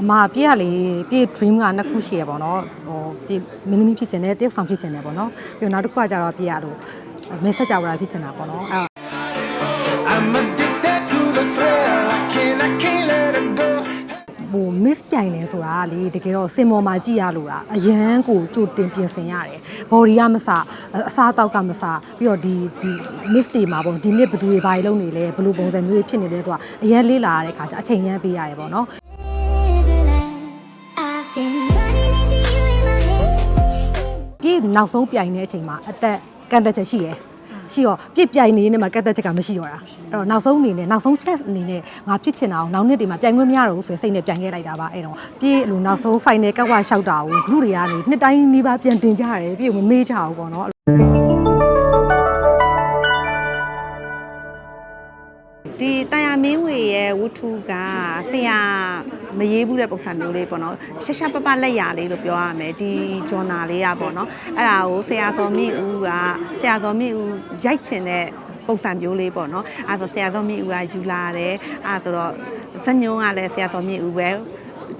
အမပြေရလေပြေ dream ကနှစ်ခုရှိရပေါ့နော်ဟိုပြေမင်းသမီးဖြစ်ချင်တယ်တယောက်ဆောင်ဖြစ်ချင်တယ်ပေါ့နော်ပြီးတော့နောက်တစ်ခုကကျတော့ပြေရလို့မဲဆက်ကြဝါဖြစ်ချင်တာပေါ့နော်အဲ့ I'm addicted to the thrill. I can't, I can't let it go. ဟို miss ပြိုင်နေဆိုတာကလေတကယ်တော့စင်ပေါ်မှာကြည့်ရလို့တာအရန်ကိုကြိုတင်ပြင်ဆင်ရတယ် body ကမစအစားတောက်ကမစပြီးတော့ဒီဒီ miss တွေမှာပေါ့ဒီနေ့ဘယ်သူတွေဘာတွေလုပ်နေလဲဘယ်လိုပုံစံမျိုးတွေဖြစ်နေလဲဆိုတာအရန်လေးလာရတဲ့ခါကျအချိန်ရမ်းပေးရတယ်ပေါ့နော် နောက်ဆုံးပြိုင်တဲ့အချိန်မှာအသက်ကန့်သက်ချက်ရှိရယ်ရှိတော့ပြည့်ပြိုင်နေနေမှာကန့်သက်ချက်ကမရှိတော့တာအဲ့တော့နောက်ဆုံးအနေနဲ့နောက်ဆုံးချက်အနေနဲ့ငါဖြစ်ချင်တာအောင်နောက်နှစ်တွေမှာပြိုင်ခွင့်မရတော့ဘူးဆိုရင်စိတ်နဲ့ပြိုင်ခဲ့လိုက်တာပါအဲ့တော့ပြည့်လိုနောက်ဆုံး final ကတ်ဝရှောက်တာကို group တွေကနေနှစ်တိုင်းနီးပါးပြန်တင်ကြရတယ်ပြည့်ကိုမမေ့ကြဘူးပေါ့နော်ဒီတန်ရမင်းဝေရဲ့ဝတ္ထုကဆရာ မရေးဘူးတဲ့ပုံစံမျိုးလေးပေါ့နော်ရှက်ရှက်ပပလက်ရလေးလို့ပြောရမယ်ဒီဂျော်နာလေးอ่ะပေါ့နော်အဲ့ဒါကိုဆရာစော်မြင့်ဦးကဆရာစော်မြင့်ဦးရိုက်ချင်တဲ့ပုံစံမျိုးလေးပေါ့နော်အဲ့ဒါဆိုဆရာစော်မြင့်ဦးကယူလာတယ်အဲ့ဒါဆိုတော့ဇညုံကလည်းဆရာစော်မြင့်ဦးပဲ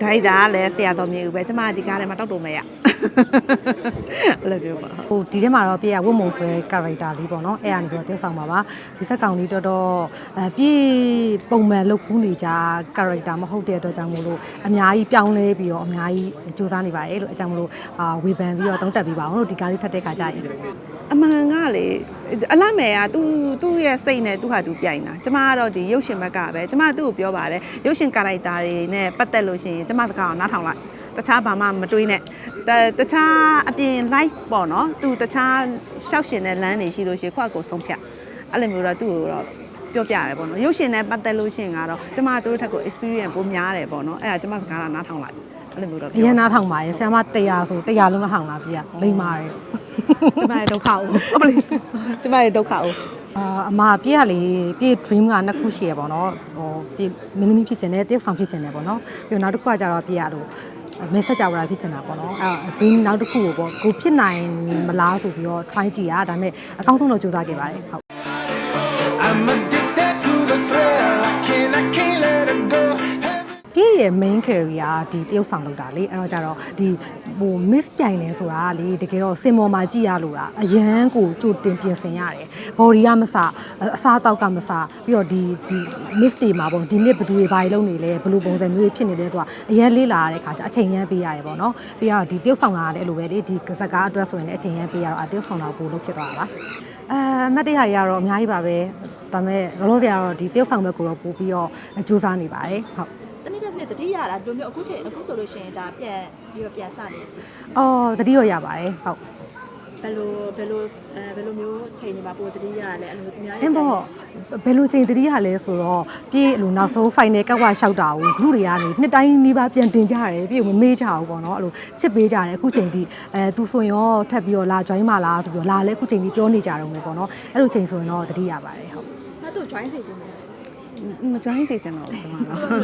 ဒိုက်တာကလည်းဆရာတော်မြေဦးပဲကျမဒီကားထဲမှာတောက်တုံမရ အဲ့လိုမျိုးပါဟုတ်ဟိုဒီထဲမှာတော့ပြည့်ရဝတ်မုံဆိုတဲ့ character လေးပေါ့နော်အဲ့ဒါနေပြီးတော့တယောက်ဆောင်ပါပါဒီစက်ကောင်လေးတော်တော်အဲပြည့်ပုံမှန်လုပ်ကူးနေကြ character မဟုတ်တဲ့အတွက်ကြောင့်မို့လို့အများကြီးပြောင်းလဲပြီးတော့အများကြီးစူးစမ်းနေပါတယ်လို့အကြောင်းမလို့အာဝေဖန်ပြီးတော့တုံးတက်ပြီးပါအောင်လို့ဒီကားလေးထပ်တဲ့ခါကျရင် အမှန်ကလေအလမယ်ကသူသူ့ရဲ့စိတ်နဲ့သူ့ဟာသူပြိုင်တာကျမကတော့ဒီရုပ်ရှင်ဘက်ကပဲကျမသူ့ကိုပြောပါတယ်ရုပ်ရှင်ကာရိုက်တာတွေနဲ့ပတ်သက်လို့ရှိရင်ကျမစကားကိုနားထောင်လိုက်တခြားဘာမှမတွေးနဲ့တတခြားအပြင် live ပေါ့နော်သူတခြားရှောက်ရှင်တဲ့လမ်းတွေရှိလို့ရှိရင်ခွက်ကိုဆုံးဖြတ်အဲ့လိုမျိုးတော့သူ့ကိုတော့ပြောပြရတယ်ပေါ့နော်ရုပ်ရှင်နဲ့ပတ်သက်လို့ရှိရင်ကတော့ကျမတို့ထက်ကို experience ပိုများတယ်ပေါ့နော်အဲ့ဒါကျမစကားကနားထောင်လိုက်အဲ့လိုမျိုးတော့အပြောရင်နားထောင်ပါရဲ့ဆရာမ100ဆို100လုံးမထောင်လားပြည့်လိမ့်ပါတယ် ကျမရဲ့ဒုက္ခကိုအမလေးကျမရဲ့ဒုက္ခကိုအာအမပြည့်ရလေပြည့် dream ကနှစ်ခုရှိရပေါ့နော်ဟိုပြည့်မင်းသမီးဖြစ်ချင်တယ်တယောက်ဆောင်ဖြစ်ချင်တယ်ပေါ့နော်ပြီးတော့နောက်တစ်ခုကကျတော့ပြည့်ရလို့မဲဆက်ကြဝါဖြစ်ချင်တာပေါ့နော်အဲ့ dream နောက်တစ်ခုကိုပေါ့ကိုဖြစ်နိုင်မလားဆိုပြီးတော့ try ကြည့်ရဒါပေမဲ့အကောင်းဆုံးတော့ကြိုးစားခဲ့ပါတယ်ဟုတ် I'm addicted to the thrill. I can't, I can't ရဲ့ main career ဒီတယောက်ဆောင်လုပ်တာလေအဲ့တော့ကျတော့ဒီဟို miss ပြိုင်နေဆိုတာကလေတကယ်တော့စင်ပေါ်မှာကြည့်ရလို့တာအရန်ကိုကြိုတင်ပြင်ဆင်ရတယ် body ကမစအစားတောက်ကမစပြီးတော့ဒီဒီ miss တွေမှာပေါ့ဒီနေ့ဘယ်သူတွေဘာတွေလုပ်နေလဲဘယ်လိုပုံစံမျိုးတွေဖြစ်နေလဲဆိုတာအရန်လေးလာရတဲ့ခါကျအချိန်ရမ်းပေးရတယ်ပေါ့နော်ပြီးတော့ဒီတယောက်ဆောင်တာကလည်းအဲ့လိုပဲလေဒီစကားအတွက်ဆိုရင်လည်းအချိန်ရမ်းပေးရတော့အတယောက်ဆောင်တာပို့လို့ဖြစ်သွားတာပါအဲအမတ်တရားကြီးကတော့အများကြီးပါပဲဒါပေမဲ့လောလောဆယ်ကတော့ဒီတယောက်ဆောင်ဘက်ကိုတော့ပို့ပြီးတော့စူးစမ်းနေပါတယ်ဟုတ်တ နေ့တစ်နေ့တတိရတာဒီလိုမျိုးအခုချိန်အခုဆိုလို့ရှိရင်ဒါပြန်ပြီးတော့ပြန်စနေချင်အော်တတိယရပါတယ်ဟုတ်ဘယ်လိုဘယ်လိုအဲဘယ်လိုမျိုးချိန်နေမှာပို့တတိရလဲအဲ့လိုသူများအင်းပေါ့ဘယ်လိုချိန်တတိယလဲဆိုတော့ပြေးလို့နောက်ဆုံး final ကတ်ဝရှောက်တာကို group တွေကနေနှစ်တိုင်းနီးပါးပြန်တင်ကြရတယ်ပြေးကိုမမေ့ကြဘူးပေါ့နော်အဲ့လိုချစ်ပေးကြတယ်အခုချိန်ထိအဲသူဆိုရင်ရောထပ်ပြီးတော့လာ join မလားဆိုပြီးတော့လာလဲအခုချိန်ထိပြောနေကြတော့မယ်ပေါ့နော်အဲ့လိုချိန်ဆိုရင်တော့တတိယပါတယ်ဟုတ်ငါတို့ join စေချင်တယ် မ join သေးချင်တော့ဘူးကျွန်တော်တော့ ဟု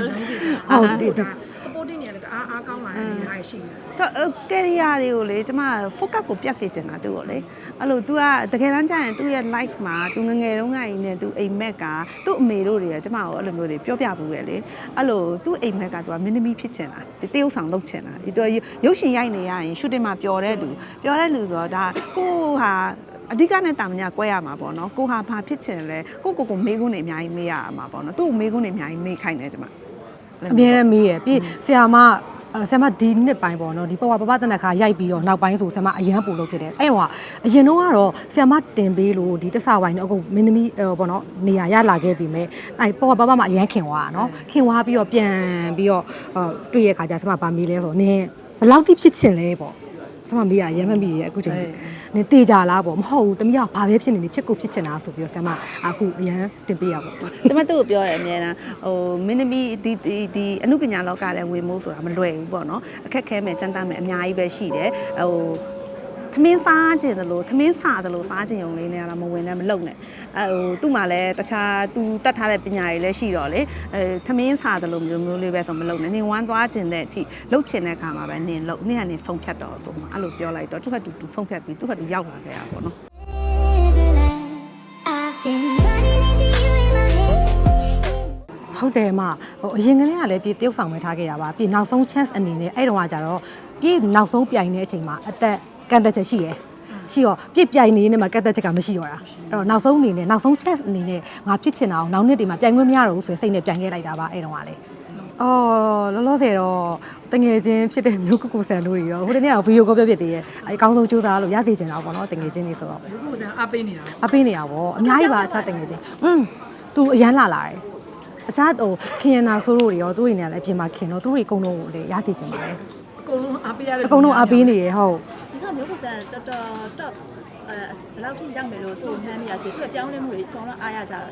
တ်ဒီဒီ supporting နေရတယ်တအားအားကောင်းလာတဲ့နေရာရှိနေတယ် တော့ကယ်ရီယာတွေကိုလေကျမ focus ကိုပြတ်စေချင်တာသူ့ကိုလေအဲ့လို तू ကတကယ်တမ်းကျရင်သူ့ရဲ့ life မှာ तू ငငယ်တုန်းကကြီးနဲ့ तू အိမ်မက်ကသူ့အမေတို့တွေကကျမကိုအဲ့လိုမျိုးတွေပြောပြဘူးပဲလေအဲ့လိုသူ့အိမ်မက်က तू ကမင်းသမီးဖြစ်ချင်တာဒီတရုပ်ဆောင်လုပ်ချင်တာဒီ तू ရုပ်ရှင်ရိုက်နေရရင် shooting မှာပျော်တဲ့လူပျော်တဲ့လူဆိုတော့ဒါကိုဟာ အဓိကနဲ့တာမညာကွဲရမှာပေါ့နော်ကိုဟာဘာဖြစ်ချင်လဲကိုကိုကိုမေးခွန်းတွေအများကြီးမေးရမှာပေါ့နော်သူ့ကိုမေးခွန်းတွေအများကြီးမေးခိုင်းတယ်ကျမအမြဲတမ်းမေးရပြေးဆရာမအဲဆရာမဒီနှစ်ပိုင်းပေါ့နော်ဒီပဝပပတနခါရိုက်ပြီးတော့နောက်ပိုင်းဆိုဆရာမအရန်ပူလို့ဖြစ်တယ်အဲ့တော့အရင်တော့ကတော့ဆရာမတင်ပေးလို့ဒီတဆဝိုင်းတော့အခုမင်းသမီးဟိုပေါ့နော်နေရာရလာခဲ့ပြီမဲ့အဲ့ပဝပပမှာအရန်ခင်သွားတာနော်ခင်သွားပြီးတော့ပြန်ပြီးတော့ဟိုတွေ့ရခါကျဆရာမဗာမေးလဲဆိုတော့နင်းဘယ်လောက်တိဖြစ်ချင်လဲပေါ့ဆရာ မမေးရရမ်းမမိရအခုချိန်နင်းတေးကြလားပေါ့မဟုတ်ဘူးတမီးကဘာပဲဖြစ်နေနေဖြစ်ကိုဖြစ်ချင်တာဆိုပြီးတော့ဆရာမအခုအရန်တင်ပေးရပေါ့ကျမတို့ကိုပြောတယ်အများအားဟိုမင်းသမီးဒီဒီဒီအမှုပညာလောကလည်းဝင်မိုးဆိုတာမလွယ်ဘူးပေါ့နော်အခက်ခဲမဲ့ကြမ်းတမ်းမဲ့အများကြီးပဲရှိတယ်ဟို သမင်းစားခြင်းသလိုသမင်းစားသလိုစားခြင်းုံလေးနဲ့ကတော့မဝင်နဲ့မလုံနဲ့အဲဟိုသူ့မှာလည်းတခြားသူတတ်ထားတဲ့ပညာတွေလည်းရှိတော့လေအဲသမင်းစားသလိုမျိုးမျိုးလေးပဲဆိုမလုံနဲ့နင်ဝမ်းသွားခြင်းတဲ့အထိလှုပ်ချင်တဲ့ခါမှာပဲနင်လှုပ်နင်ကနေဖုံဖြတ်တော့သူအဲ့လိုပြောလိုက်တော့သူကသူသူဖုံဖြတ်ပြီးသူကသူရောက်လာခဲ့ရပါတော့နော် I've been running into you in my head. ဟုတ်တယ်မဟိုအရင်ကလေးကလည်းပြေတရုပ်ဆောင်မထားခဲ့တာပါပြေနောက်ဆုံး chance အနေနဲ့အဲ့တုန်းကကြတော့ပြေနောက်ဆုံးပြိုင်တဲ့အချိန်မှာအသက် ကန့်သက်ချက်ရှိရယ်ရှိတော့ပြစ်ပြိုင်နေနေမှာကန့်သက်ချက်ကမရှိတော့တာအဲ့တော့နောက်ဆုံးအနေနဲ့နောက်ဆုံး chance အနေနဲ့ငါဖြစ်ချင်တာအောင်နောက်နှစ်ဒီမှာပြိုင်ခွင့်မရတော့ဘူးဆိုရင်စိတ်နဲ့ပြိုင်ခဲ့လိုက်တာပါအဲ့တုန်းကလည်းအော်လောလောဆယ်တော့တငယ်ချင်းဖြစ်တဲ့မျိုးကုကုဆန်တို့တွေရောဟိုတနေ့ကဗီဒီယိုကောပြဖြစ်သေးရဲ့အကောင်းဆုံးကြိုးစားလို့ရစီချင်တာပေါ့နော်တငယ်ချင်းတွေဆိုတော့လူကိုစံအားပေးနေတာအပေးနေရပါဘောအများကြီးပါအခြားတင်ငယ်ချင်းอืมသူအရန်လာလာတယ်အခြားဟိုခင်ရနာဆိုးတို့တွေရောသူတွေနေရာလည်းအပြင်မှာခင်တော့သူတွေအကုန်လုံးကိုလည်းရစီချင်ပါတယ်အကုန်လုံးအားပေးရတဲ့အကုန်လုံးအပေးနေရဟုတ်ဒီက မျိုးကိုစံတော်တော်တော့အဲဘယ်လောက်ထိရောက်မယ်လို့သူ့ကိုမှန်းမိရစီသူ့ပြောင်းလဲမှုတွေအကုန်လုံးအားရကြတယ်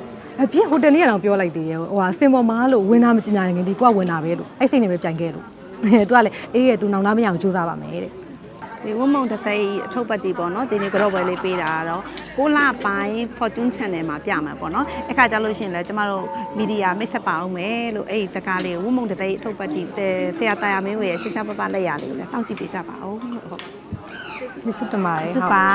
အပြင်ဟိုတနေ့ကတော့ပြောလိုက်သေးရဲ့ဟိုဟာစင်ပေါ်မားလို့ဝင်တာမကြင်ညာရင်ဒီကွာဝင်တာပဲလို့အဲ့စိတ်နဲ့ပဲပြိုင်ခဲ့လို့သူကလည်းအေးရဲ့သူနောင်လာမရအောင်စူးစမ်းပါမယ်တဲ့ဒီဝမုံတစ်စိတ်အထုပ်ပတ်တီပေါ့နော်ဒီနေ့ကတော့ဝယ်လေးပေးတာကတော့6လပိုင်း Fortune Channel မှာပြမှာပေါ့နော်အခါကြလို့ရှိရင်လည်းကျမတို့မီဒီယာမိတ်ဆက်ပါအောင်မယ်လို့အဲ့ဒီတကားလေးဝမုံတစ်စိတ်အထုပ်ပတ်တီဆရာတာယာမင်းဝယ်ရဲ့ရှင်းရှားပပလက်ရလေးကိုလည်းစောင့်ကြည့်ပေးကြပါဦးဟုတ် ဒီစစ်တမားရဲ့စပါ